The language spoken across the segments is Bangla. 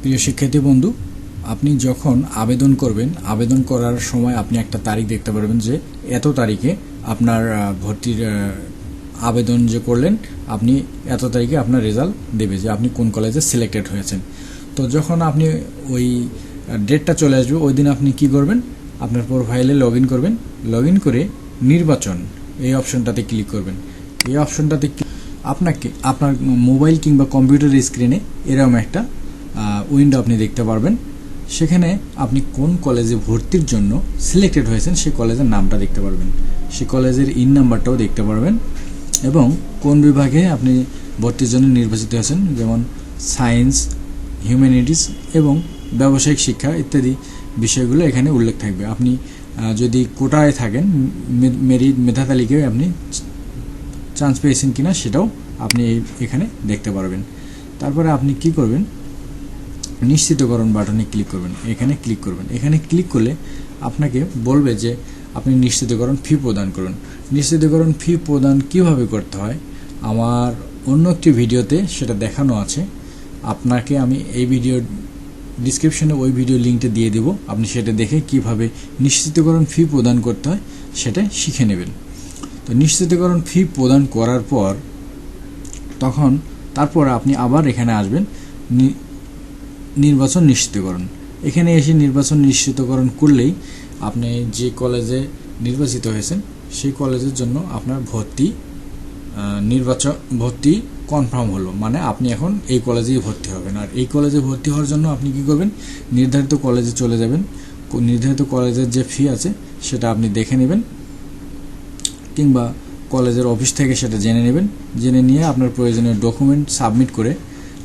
প্রিয় শিক্ষার্থী বন্ধু, আপনি যখন আবেদন করবেন, আবেদন করার সময় আপনি একটা তারিখ দেখতে পারবেন যে এত তারিখে আপনার ভর্তির আবেদন যে করলেন, আপনি এত তারিখে আপনার রেজাল্ট দেবে যে আপনি কোন কলেজে সিলেক্টেড হয়েছেন। তো যখন আপনি ওই ডেটটা চলে আসবে, ওই দিন আপনি কি করবেন? আপনার প্রোফাইলে লগ ইন করবেন। লগ ইন করে নির্বাচন এই অপশনটাতে ক্লিক করবেন। এই অপশনটাতে আপনাকে, আপনার মোবাইল কিংবা কম্পিউটার স্ক্রিনে এরকম একটা উইন্ডো আপনি দেখতে পারবেন। সেখানে আপনি কোন কলেজে ভর্তির জন্য সিলেক্টেড হয়েছেন, সেই কলেজের নামটা দেখতে পারবেন। সেই কলেজের ইন নাম্বারটাও দেখতে পারবেন এবং কোন বিভাগে আপনি ভর্তির জন্য নির্বাচিত হয়েছেন, যেমন সায়েন্স হিউম্যানিটিস এবং ব্যবসায়িক শিক্ষা ইত্যাদি বিষয়গুলো এখানে উল্লেখ থাকবে। আপনি যদি কোটায় থাকেন মেরিট মেধা তালিকায় আপনি চান্স পেয়েছেন কিনা সেটাও আপনি এখানে দেখতে পারবেন। তারপরে আপনি কি করবেন? নিশ্চিতকরণ বাটনে ক্লিক করবেন, এখানে ক্লিক করবেন। এখানে ক্লিক করলে আপনাকে বলবে যে আপনি নিশ্চিতকরণ ফি প্রদান করুন। নিশ্চিতকরণ ফি প্রদান কীভাবে করতে হয়? আমার অন্য একটি ভিডিওতে সেটা দেখানো আছে। আপনাকে আমি এই ভিডিও ডিসক্রিপশনে ওই ভিডিও লিঙ্কটা দিয়ে দেব। আপনি সেটা দেখে কীভাবে নিশ্চিতকরণ ফি প্রদান করতে হয় সেটা শিখে নেবেন। তো নিশ্চিতকরণ ফি প্রদান করার পর তখন তারপর আপনি আবার এখানে আসবেন। নির্বাচন নিশ্চিতকরণ এখানে এসে নির্বাচন নিশ্চিতকরণ করলেই আপনি যে কলেজে নির্বাচিত হয়েছেন, সেই কলেজের জন্য আপনার ভর্তি নির্বাচন, ভর্তি কনফার্ম হলো। মানে আপনি এখন এই কলেজেই ভর্তি হবেন। আর এই কলেজে ভর্তি হওয়ার জন্য আপনি কি করবেন? নির্ধারিত কলেজে চলে যাবেন। নির্ধারিত কলেজের যে ফি আছে, সেটা আপনি দেখে নেবেন। কিংবা কলেজের অফিস থেকে সেটা জেনে নেবেন। জেনে নিয়ে আপনার প্রয়োজনীয় ডকুমেন্ট সাবমিট করে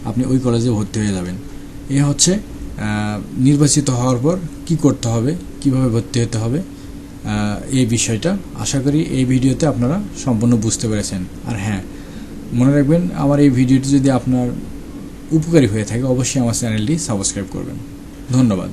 আপনি ওই কলেজে ভর্তি হয়ে যাবেন। এ হচ্ছে নির্বাচিত হওয়ার পর কী করতে হবে, কীভাবে ভর্তি হতে হবে এই বিষয়টা আশা করি এই ভিডিওতে আপনারা সম্পূর্ণ বুঝতে পেরেছেন। আর হ্যাঁ মনে রাখবেন আমার এই ভিডিওটি যদি আপনার উপকারী হয়ে থাকে, অবশ্যই আমার চ্যানেলটি সাবস্ক্রাইব করবেন। ধন্যবাদ।